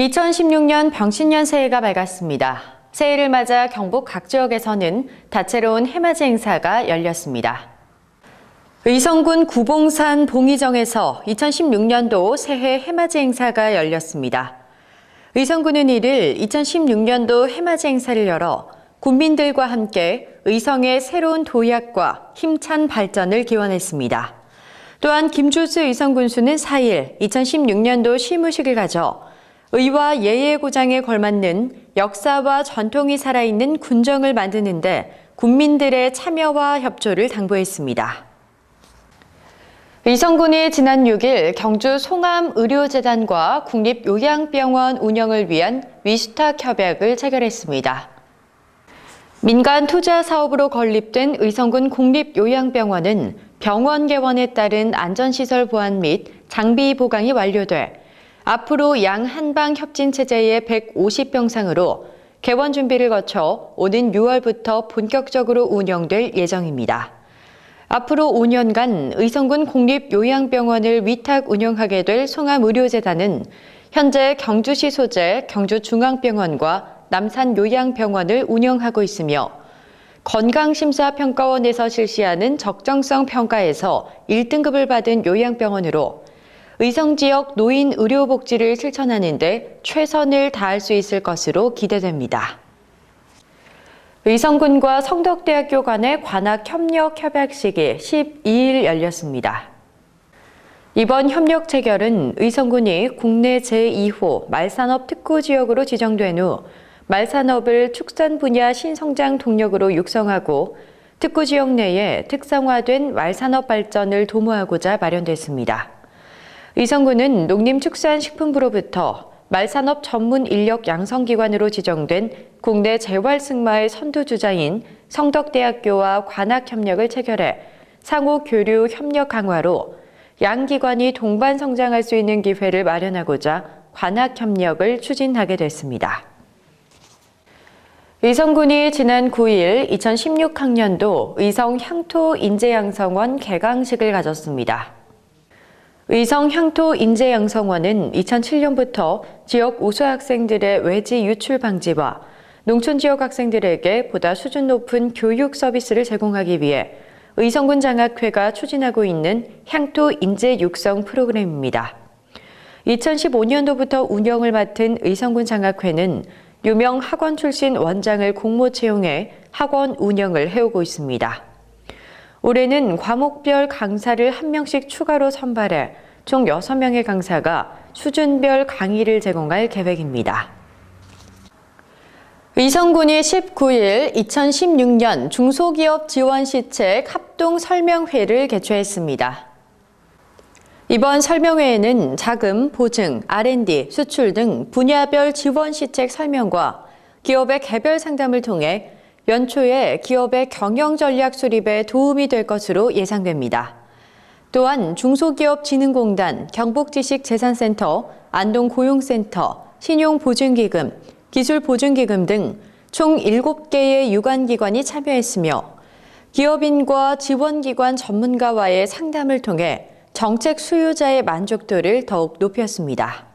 2016년 병신년 새해가 밝았습니다. 새해를 맞아 경북 각 지역에서는 다채로운 해맞이 행사가 열렸습니다. 의성군 구봉산 봉의정에서 2016년도 새해 해맞이 행사가 열렸습니다. 의성군은 이를 2016년도 해맞이 행사를 열어 군민들과 함께 의성의 새로운 도약과 힘찬 발전을 기원했습니다. 또한 김주수 의성군수는 4일 2016년도 시무식을 가져 의와 예의 고장에 걸맞는 역사와 전통이 살아있는 군정을 만드는데 군민들의 참여와 협조를 당부했습니다. 의성군이 지난 6일 경주 송암의료재단과 국립요양병원 운영을 위한 위수탁 협약을 체결했습니다. 민간 투자 사업으로 건립된 의성군 국립요양병원은 병원 개원에 따른 안전시설 보안 및 장비 보강이 완료돼 앞으로 양 한방 협진 체제의 150병상으로 개원 준비를 거쳐 오는 6월부터 본격적으로 운영될 예정입니다. 앞으로 5년간 의성군 공립요양병원을 위탁 운영하게 될 송암의료재단은 현재 경주시 소재 경주중앙병원과 남산요양병원을 운영하고 있으며 건강심사평가원에서 실시하는 적정성 평가에서 1등급을 받은 요양병원으로 의성 지역 노인 의료 복지를 실천하는 데 최선을 다할 수 있을 것으로 기대됩니다. 의성군과 성덕대학교 간의 관악 협력 협약식이 12일 열렸습니다. 이번 협력 체결은 의성군이 국내 제2호 말산업 특구 지역으로 지정된 후 말산업을 축산 분야 신성장 동력으로 육성하고 특구 지역 내에 특성화된 말산업 발전을 도모하고자 마련됐습니다. 의성군은 농림축산식품부로부터 말산업 전문 인력 양성기관으로 지정된 국내 재활승마의 선두주자인 성덕대학교와 관악협력을 체결해 상호 교류 협력 강화로 양 기관이 동반 성장할 수 있는 기회를 마련하고자 관악협력을 추진하게 됐습니다. 의성군이 지난 9일 2016학년도 의성 향토 인재양성원 개강식을 가졌습니다. 의성 향토 인재양성원은 2007년부터 지역 우수 학생들의 외지 유출 방지와 농촌 지역 학생들에게 보다 수준 높은 교육 서비스를 제공하기 위해 의성군 장학회가 추진하고 있는 향토 인재 육성 프로그램입니다. 2015년도부터 운영을 맡은 의성군 장학회는 유명 학원 출신 원장을 공모 채용해 학원 운영을 해오고 있습니다. 올해는 과목별 강사를 한 명씩 추가로 선발해 총 6명의 강사가 수준별 강의를 제공할 계획입니다. 의성군이 19일 2016년 중소기업 지원 시책 합동 설명회를 개최했습니다. 이번 설명회에는 자금, 보증, R&D, 수출 등 분야별 지원 시책 설명과 기업의 개별 상담을 통해 연초에 기업의 경영 전략 수립에 도움이 될 것으로 예상됩니다. 또한 중소기업진흥공단, 경북지식재산센터, 안동고용센터, 신용보증기금, 기술보증기금 등 총 7개의 유관기관이 참여했으며 기업인과 지원기관 전문가와의 상담을 통해 정책 수요자의 만족도를 더욱 높였습니다.